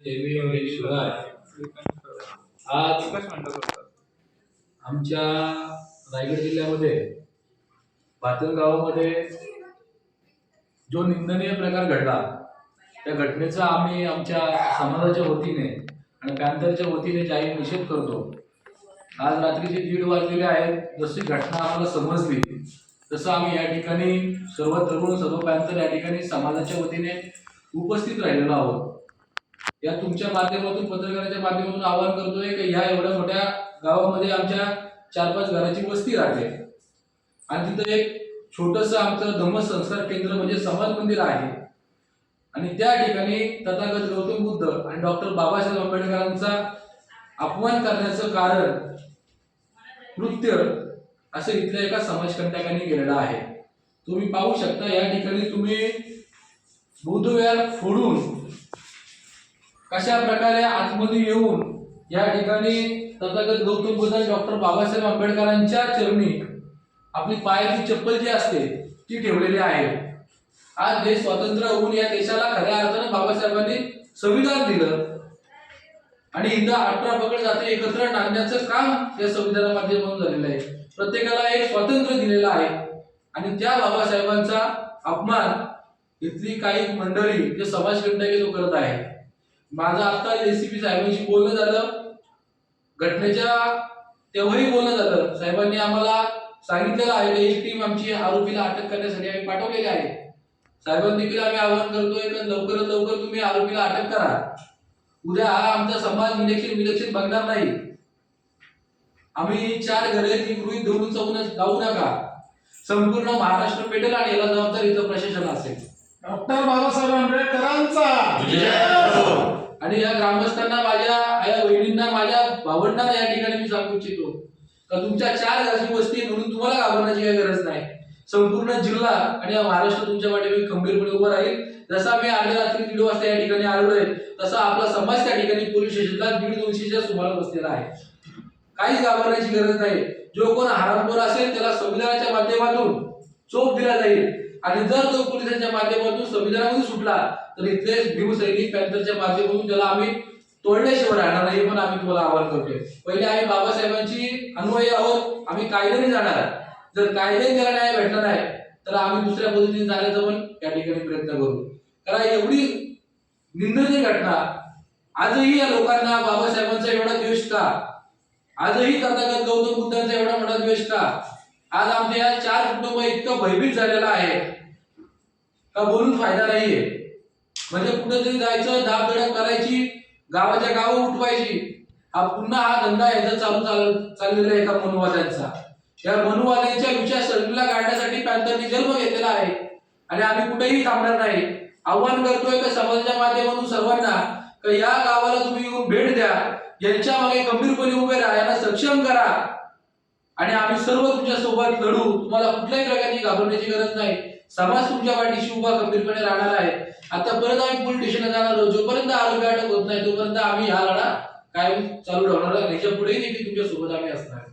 देवी आज आमच्या रायगड जिल्ह्यामध्ये पातळ गावामध्ये जो निंदनीय प्रकार घडला त्या घटनेचा आम्ही आमच्या समाजाच्या वतीने आणि पॅन्थरच्या वतीने जाहीर निषेध करतो. आज रात्रीचे दीड वाजलेले आहेत जशी घटना आम्हाला समजली तसं आम्ही या ठिकाणी सर्व तरुण सर्व पॅन्थर या ठिकाणी समाजाच्या वतीने उपस्थित राहिलेलो आहोत. या तुमच्या माध्यमातून पत्रकाराच्या माध्यमातून आवाहन करतोय की ह्या एवढ्या मोठ्या गावामध्ये आमच्या चार पाच घराची वस्ती राहते. आणि तिथं एक छोटस आमचं धम्मसंस्कार केंद्र म्हणजे समाज मंदिर आहे. आणि त्या ठिकाणी तथागत गौतम बुद्ध आणि डॉक्टर बाबासाहेब आंबेडकरांचा अपमान करण्याचं कारण कृत्य असं इथल्या एका समाजकंटकांनी केलेलं आहे. तुम्ही पाहू शकता या ठिकाणी तुम्ही बुद्धविहार फोडून कशा प्रकारे आतमध्ये येऊन या ठिकाणी तथागत गौतम बुद्ध डॉक्टर बाबासाहेब आंबेडकरांच्या चरणी आपली पायाची चप्पल जी असते ती ठेवलेली आहे. आज देश स्वतंत्र होऊन या देशाला खऱ्या अर्थानं बाबासाहेबांनी संविधान दिलं. आणि इथं अठरा पकड जाते एकत्र आणण्याचं काम या संविधाना माध्यमातून झालेलं आहे. प्रत्येकाला एक स्वातंत्र्य दिलेलं आहे. आणि त्या बाबासाहेबांचा अपमान इथली काही मंडळी जे समाजकंटकी तो करत आहे माझं आता एसीपी साहेबांशी बोलणं झालं. घटनेच्या तेव्हाही बोलणं झालं. साहेबांनी आम्हाला सांगितलेलं आहे की एक टीम आमची आरोपीला अटक करण्यासाठी आम्ही पाठवलेली आहे. साहेबांनी देखील आम्ही आवाहन करतोय की लवकरात लवकर तुम्ही आरोपीला अटक करा. उद्या हा आमचा समाज इलेक्शन विलेक्शन बघणार नाही. आम्ही चार घरे ती गृहीत धरून जाऊ न- जाऊ नका. संपूर्ण महाराष्ट्र पेटेल आणि याला जबाबदार इथं प्रशासन असेल. डॉक्टर बाबासाहेब आंबेडकरांचा. आणि या ग्रामस्थांना माझ्या या वहिनींना माझ्या भावंडांना या ठिकाणी मी सांगू इच्छितो. का तुमच्या चार घराची वस्ती म्हणून तुम्हाला घाबरण्याची काही गरज नाही. संपूर्ण जिल्हा आणि या महाराष्ट्र तुमच्या पाठीमागे खंबीरपणे उभं राहील. जसा मी अर्ध्या रात्री दीड वाजता या ठिकाणी आलोय तसा आपला समाज त्या ठिकाणी पोलीस स्टेशनला दीड दोनशेच्या सुमारास बसलेला आहे. काहीच घाबरण्याची गरज नाही. जो कोण हरामखोर असेल त्याला संविधानाच्या माध्यमातून चोप दिला जाईल. आणि जर तो पोलिसांच्या माध्यमातून संविधानामध्ये सुटला तर इथले भीमसैनिक पॅन्थरच्या माध्यमातून त्याला आम्ही तोडल्याशिवाय राहणार नाही हे पण आम्ही तुम्हाला आवाहन करतोय. पहिले आम्ही बाबासाहेबांची अनुयायी आहोत आम्ही कायद्याने जाणार जर कायद्याने त्याला न्याय भेटणार नाही तर आम्ही दुसऱ्या पद्धतीने जाण्याचा पण या ठिकाणी प्रयत्न करू. कारण एवढी निंदनीय घटना आजही या लोकांना बाबासाहेबांचा एवढा द्वेष का? आजही तथागत गौतम बुद्धांचा एवढा मोठा द्वेष का? आज आमच्या या चार कुटुंब इतकं भयभीत झालेलं आहे. का बोलून फायदा नाहीये? म्हणजे कुठेतरी जायचं दाबदडप करायची गावाच्या गावं उठवायची. हा पुन्हा हा धंदा याचा चालू चाल- चाललेला आहे एका मनुवाद्यांचा. या मनुवाद्यांच्या विचारसरणीला काढण्यासाठी पॅन्थरने जन्म घेतलेला आहे. आणि आम्ही कुठेही थांबणार नाही. आव्हान करतोय का समाजाच्या माध्यमातून सर्वांना? का या गावाला तुम्ही येऊन भेट द्या? यांच्या मागे गंभीरपणे उभे राहा यांना सक्षम करा. आणि आम्ही सर्व तुमच्यासोबत लढू. तुम्हाला कुठल्याही प्रकारची घाबरण्याची गरज नाही. समाज तुमच्या पाठीशी उभा खंबीरपणे राहणार आहे. आता परत आम्ही पोलीस स्टेशनला जाणार आहोत. जोपर्यंत आरोपी अटक होत नाही तोपर्यंत आम्ही हा लढा कायम चालू ठेवणार आहे याच्या पुढेही देखील तुमच्यासोबत आम्ही असणार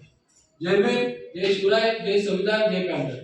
जय भीम जय शिवराय जय संविधान जय पॅन्टर